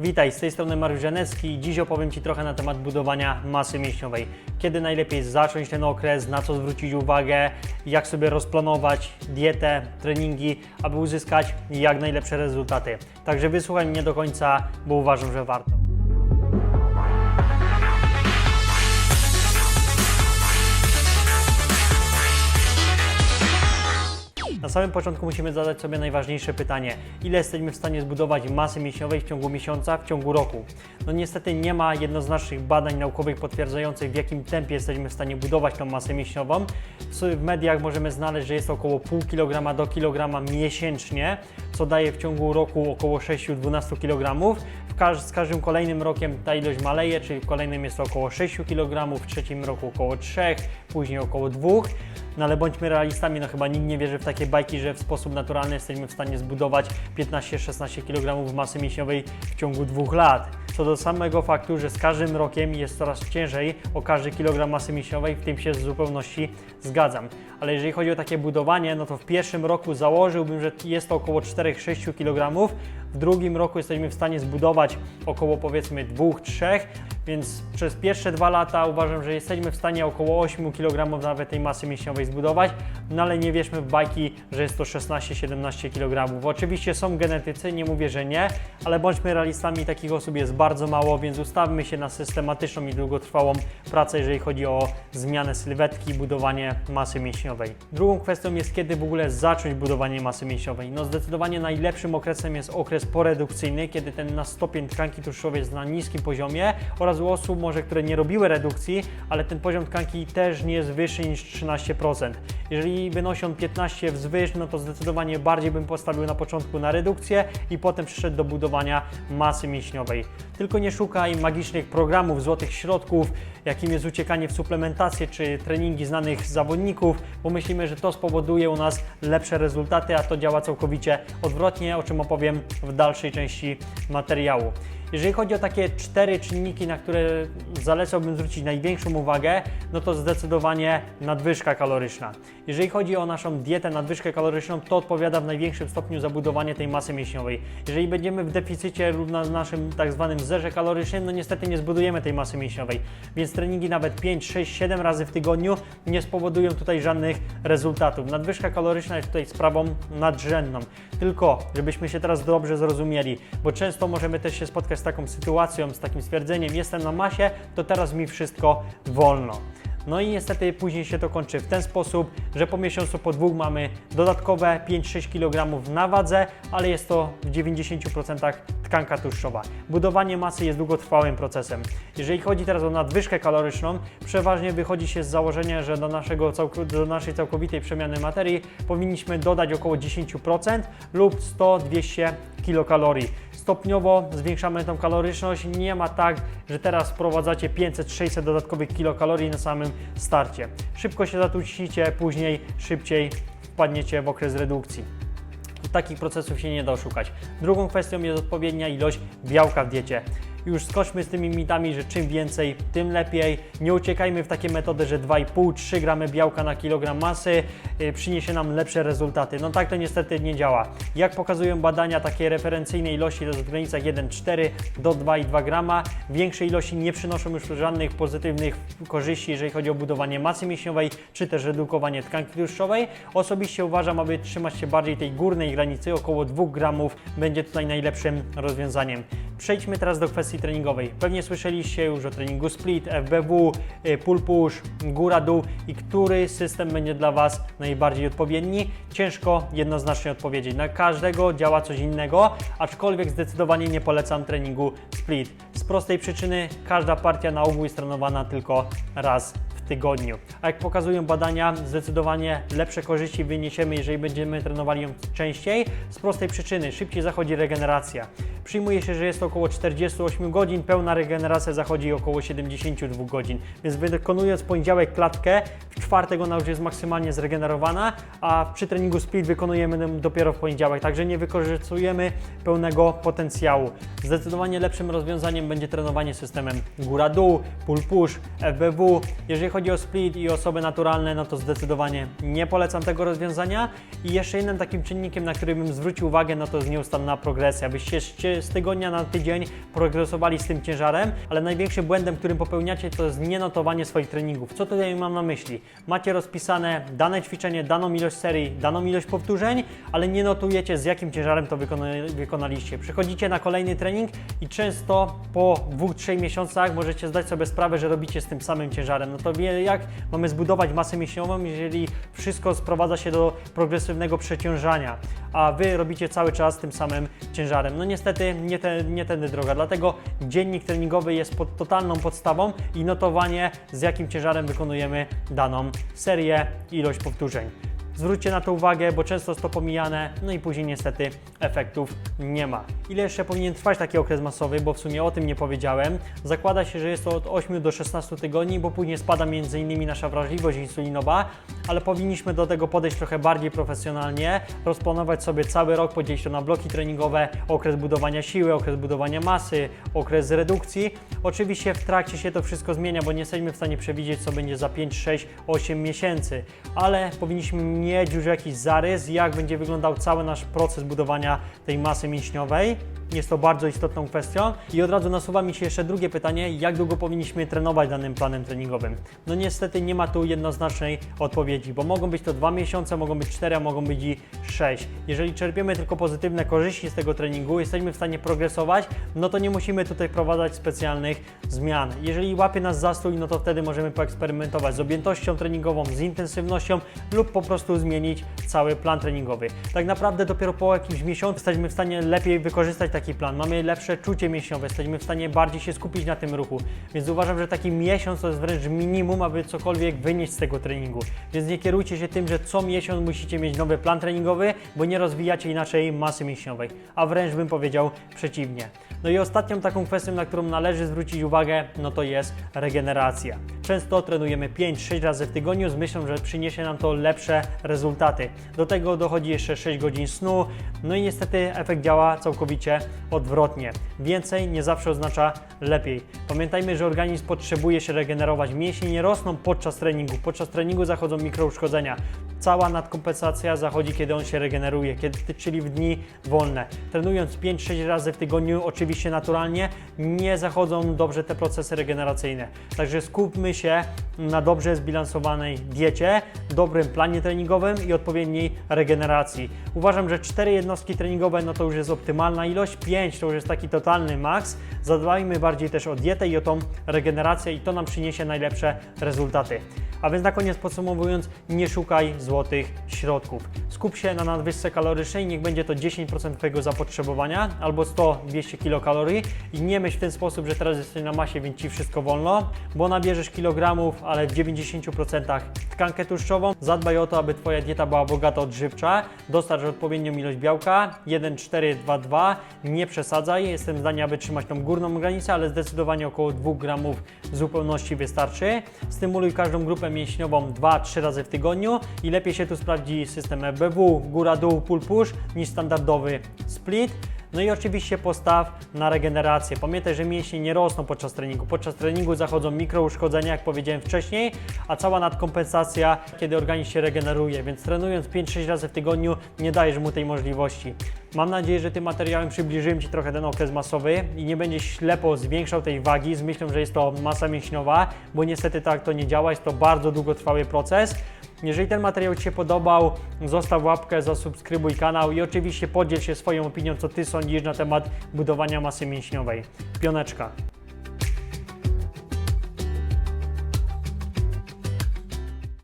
Witaj, z tej strony Mariusz Janecki i dziś opowiem Ci trochę na temat budowania masy mięśniowej. Kiedy najlepiej zacząć ten okres, na co zwrócić uwagę, jak sobie rozplanować dietę, treningi, aby uzyskać jak najlepsze rezultaty. Także wysłuchaj mnie do końca, bo uważam, że warto. Samym początku musimy zadać sobie najważniejsze pytanie: ile jesteśmy w stanie zbudować masy mięśniowej w ciągu miesiąca, w ciągu roku? No niestety nie ma jednoznacznych badań naukowych potwierdzających, w jakim tempie jesteśmy w stanie budować tą masę mięśniową. W mediach możemy znaleźć, że jest około pół kilograma do kilograma miesięcznie, co daje w ciągu roku około 6-12 kg. Z każdym kolejnym rokiem ta ilość maleje, czyli w kolejnym jest to około 6 kg, w trzecim roku około 3, później około 2. No ale bądźmy realistami, no chyba nikt nie wierzy w takie bajki, że w sposób naturalny jesteśmy w stanie zbudować 15-16 kg masy mięśniowej w ciągu dwóch lat. Co do samego faktu, że z każdym rokiem jest coraz ciężej o każdy kilogram masy mięśniowej, w tym się w zupełności zgadzam. Ale jeżeli chodzi o takie budowanie, no to w pierwszym roku założyłbym, że jest to około 4-6 kg, w drugim roku jesteśmy w stanie zbudować około powiedzmy 2-3, więc przez pierwsze dwa lata uważam, że jesteśmy w stanie około 8 kg nawet tej masy mięśniowej zbudować, no ale nie wierzmy w bajki, że jest to 16-17 kg. Oczywiście są genetycy, nie mówię, że nie, ale bądźmy realistami, takich osób jest bardzo mało, więc ustawmy się na systematyczną i długotrwałą pracę, jeżeli chodzi o zmianę sylwetki, budowanie masy mięśniowej. Drugą kwestią jest, kiedy w ogóle zacząć budowanie masy mięśniowej. No zdecydowanie najlepszym okresem jest okres poredukcyjny, kiedy ten nasz stopień tkanki tłuszczowej jest na niskim poziomie oraz u osób może, które nie robiły redukcji, ale ten poziom tkanki też nie jest wyższy niż 13%. Jeżeli wynosi on 15 wzwyż, no to zdecydowanie bardziej bym postawił na początku na redukcję i potem przyszedł do budowania masy mięśniowej. Tylko nie szukaj magicznych programów, złotych środków, jakim jest uciekanie w suplementację czy treningi znanych zawodników, bo myślimy, że to spowoduje u nas lepsze rezultaty, a to działa całkowicie odwrotnie, o czym opowiem w dalszej części materiału. Jeżeli chodzi o takie cztery czynniki, na które zalecałbym zwrócić największą uwagę, no to zdecydowanie nadwyżka kaloryczna. Jeżeli chodzi o naszą dietę, nadwyżkę kaloryczną, to odpowiada w największym stopniu za budowanie tej masy mięśniowej. Jeżeli będziemy w deficycie lub na naszym tak zwanym zerze kalorycznym, no niestety nie zbudujemy tej masy mięśniowej. Więc treningi nawet 5, 6, 7 razy w tygodniu nie spowodują tutaj żadnych rezultatów. Nadwyżka kaloryczna jest tutaj sprawą nadrzędną. Tylko, żebyśmy się teraz dobrze zrozumieli, bo często możemy też się spotkać z taką sytuacją, z takim stwierdzeniem, jestem na masie, to teraz mi wszystko wolno. No i niestety później się to kończy w ten sposób, że po miesiącu, po dwóch mamy dodatkowe 5-6 kg na wadze, ale jest to w 90% tkanka tłuszczowa. Budowanie masy jest długotrwałym procesem. Jeżeli chodzi teraz o nadwyżkę kaloryczną, przeważnie wychodzi się z założenia, że do, naszego, do naszej całkowitej przemiany materii powinniśmy dodać około 10% lub 100-200 kilokalorii. Stopniowo zwiększamy tą kaloryczność. Nie ma tak, że teraz wprowadzacie 500-600 dodatkowych kilokalorii na samym starcie. Szybko się zatłuścicie, później szybciej wpadniecie w okres redukcji. Takich procesów się nie da oszukać. Drugą kwestią jest odpowiednia ilość białka w diecie. Już skoczmy z tymi mitami, że czym więcej, tym lepiej. Nie uciekajmy w takie metody, że 2,5-3 gramy białka na kilogram masy yy, przyniesie nam lepsze rezultaty. No tak to niestety nie działa. Jak pokazują badania, takie referencyjne ilości to jest w granicach 1,4 do 2,2 grama. Większe ilości nie przynoszą już żadnych pozytywnych korzyści, jeżeli chodzi o budowanie masy mięśniowej, czy też redukowanie tkanki tłuszczowej. Osobiście uważam, aby trzymać się bardziej tej górnej granicy, około 2 gramów będzie tutaj najlepszym rozwiązaniem. Przejdźmy teraz do kwestii treningowej. Pewnie słyszeliście już o treningu split, FBW, y, pull push, góra dół i który system będzie dla Was najbardziej odpowiedni. Ciężko jednoznacznie odpowiedzieć. Na każdego działa coś innego, aczkolwiek zdecydowanie nie polecam treningu split. Z prostej przyczyny każda partia na ogół jest trenowana tylko raz tygodniu. A jak pokazują badania, zdecydowanie lepsze korzyści wyniesiemy, jeżeli będziemy trenowali ją częściej. Z prostej przyczyny szybciej zachodzi regeneracja. Przyjmuje się, że jest około 48 godzin, pełna regeneracja zachodzi około 72 godzin. Więc wykonując poniedziałek klatkę, w czwartek ona już jest maksymalnie zregenerowana, a przy treningu split wykonujemy ją dopiero w poniedziałek, także nie wykorzystujemy pełnego potencjału. Zdecydowanie lepszym rozwiązaniem będzie trenowanie systemem góra-dół, pull-push, FBW. Jeżeli chodzi o split i osoby naturalne, no to zdecydowanie nie polecam tego rozwiązania. I jeszcze jednym takim czynnikiem, na który bym zwrócił uwagę, no to jest nieustanna progresja. Abyście się z tygodnia na tydzień progresowali z tym ciężarem, ale największym błędem, którym popełniacie, to jest nienotowanie swoich treningów. Co tutaj mam na myśli? Macie rozpisane dane ćwiczenie, daną ilość serii, daną ilość powtórzeń, ale nie notujecie z jakim ciężarem to wykona wykonaliście. Przychodzicie na kolejny trening i często po dwóch, trzech miesiącach możecie zdać sobie sprawę, że robicie z tym samym ciężarem. No to jak mamy zbudować masę mięśniową, jeżeli wszystko sprowadza się do progresywnego przeciążania, a Wy robicie cały czas tym samym ciężarem. No niestety nie, te, nie tędy droga, dlatego dziennik treningowy jest pod totalną podstawą i notowanie z jakim ciężarem wykonujemy daną serię, ilość powtórzeń. Zwróćcie na to uwagę, bo często jest to pomijane, no i później niestety efektów nie ma. Ile jeszcze powinien trwać taki okres masowy, bo w sumie o tym nie powiedziałem. Zakłada się, że jest to od 8 do 16 tygodni, bo później spada m.in. nasza wrażliwość insulinowa, ale powinniśmy do tego podejść trochę bardziej profesjonalnie, rozplanować sobie cały rok, podzielić to na bloki treningowe, okres budowania siły, okres budowania masy, okres redukcji. Oczywiście w trakcie się to wszystko zmienia, bo nie jesteśmy w stanie przewidzieć, co będzie za 5, 6, 8 miesięcy, ale powinniśmy mieć już jakiś zarys, jak będzie wyglądał cały nasz proces budowania tej masy mięśniowej. Jest to bardzo istotną kwestią. I od razu nasuwa mi się jeszcze drugie pytanie, jak długo powinniśmy trenować danym planem treningowym? No niestety nie ma tu jednoznacznej odpowiedzi, bo mogą być to dwa miesiące, mogą być cztery, a mogą być i sześć. Jeżeli czerpiemy tylko pozytywne korzyści z tego treningu, jesteśmy w stanie progresować, no to nie musimy tutaj wprowadzać specjalnych zmian. Jeżeli łapie nas zastój, no to wtedy możemy poeksperymentować z objętością treningową, z intensywnością lub po prostu zmienić cały plan treningowy. Tak naprawdę dopiero po jakimś miesiącu jesteśmy w stanie lepiej wykorzystać taki plan, mamy lepsze czucie mięśniowe, jesteśmy w stanie bardziej się skupić na tym ruchu. Więc uważam, że taki miesiąc to jest wręcz minimum, aby cokolwiek wynieść z tego treningu. Więc nie kierujcie się tym, że co miesiąc musicie mieć nowy plan treningowy, bo nie rozwijacie inaczej masy mięśniowej, a wręcz bym powiedział przeciwnie. No i ostatnią taką kwestią, na którą należy zwrócić uwagę, no to jest regeneracja. Często trenujemy 5-6 razy w tygodniu z myślą, że przyniesie nam to lepsze rezultaty. Do tego dochodzi jeszcze 6 godzin snu, no i niestety efekt działa całkowicie odwrotnie. Więcej nie zawsze oznacza lepiej. Pamiętajmy, że organizm potrzebuje się regenerować. Mięśnie nie rosną podczas treningu. Podczas treningu zachodzą mikrouszkodzenia. Cała nadkompensacja zachodzi, kiedy on się regeneruje, kiedy, czyli w dni wolne. Trenując 5-6 razy w tygodniu, oczywiście naturalnie, nie zachodzą dobrze te procesy regeneracyjne. Także skupmy się na dobrze zbilansowanej diecie, dobrym planie treningowym i odpowiedniej regeneracji. Uważam, że 4 jednostki treningowe no to już jest optymalna ilość, 5 to już jest taki totalny maks. Zadbajmy bardziej też o dietę i o tą regenerację i to nam przyniesie najlepsze rezultaty. A więc na koniec podsumowując, nie szukaj złotych środków. Skup się na nadwyżce kalorycznej, niech będzie to 10% Twojego zapotrzebowania albo 100-200 kilokalorii i nie myśl w ten sposób, że teraz jesteś na masie, więc Ci wszystko wolno, bo nabierzesz kilogramów, ale w 90% tkankę tłuszczową. Zadbaj o to, aby Twoja dieta była bogata odżywcza, dostarcz odpowiednią ilość białka, 1, 4, 2, 2, nie przesadzaj, jestem zdania, aby trzymać tą górną granicę, ale zdecydowanie około 2 gramów zupełności wystarczy. Stymuluj każdą grupę mięśniową 2-3 razy w tygodniu i lepiej się tu sprawdzi system EBW, góra-dół, pull-push niż standardowy split. No i oczywiście postaw na regenerację. Pamiętaj, że mięśnie nie rosną podczas treningu. Podczas treningu zachodzą mikrouszkodzenia, jak powiedziałem wcześniej, a cała nadkompensacja, kiedy organizm się regeneruje. Więc trenując 5-6 razy w tygodniu, nie dajesz mu tej możliwości. Mam nadzieję, że tym materiałem przybliżyłem Ci trochę ten okres masowy i nie będziesz ślepo zwiększał tej wagi z myślą, że jest to masa mięśniowa, bo niestety tak to nie działa. Jest to bardzo długotrwały proces. Jeżeli ten materiał Ci się podobał, zostaw łapkę, zasubskrybuj kanał i oczywiście podziel się swoją opinią, co Ty sądzisz na temat budowania masy mięśniowej. Pioneczka.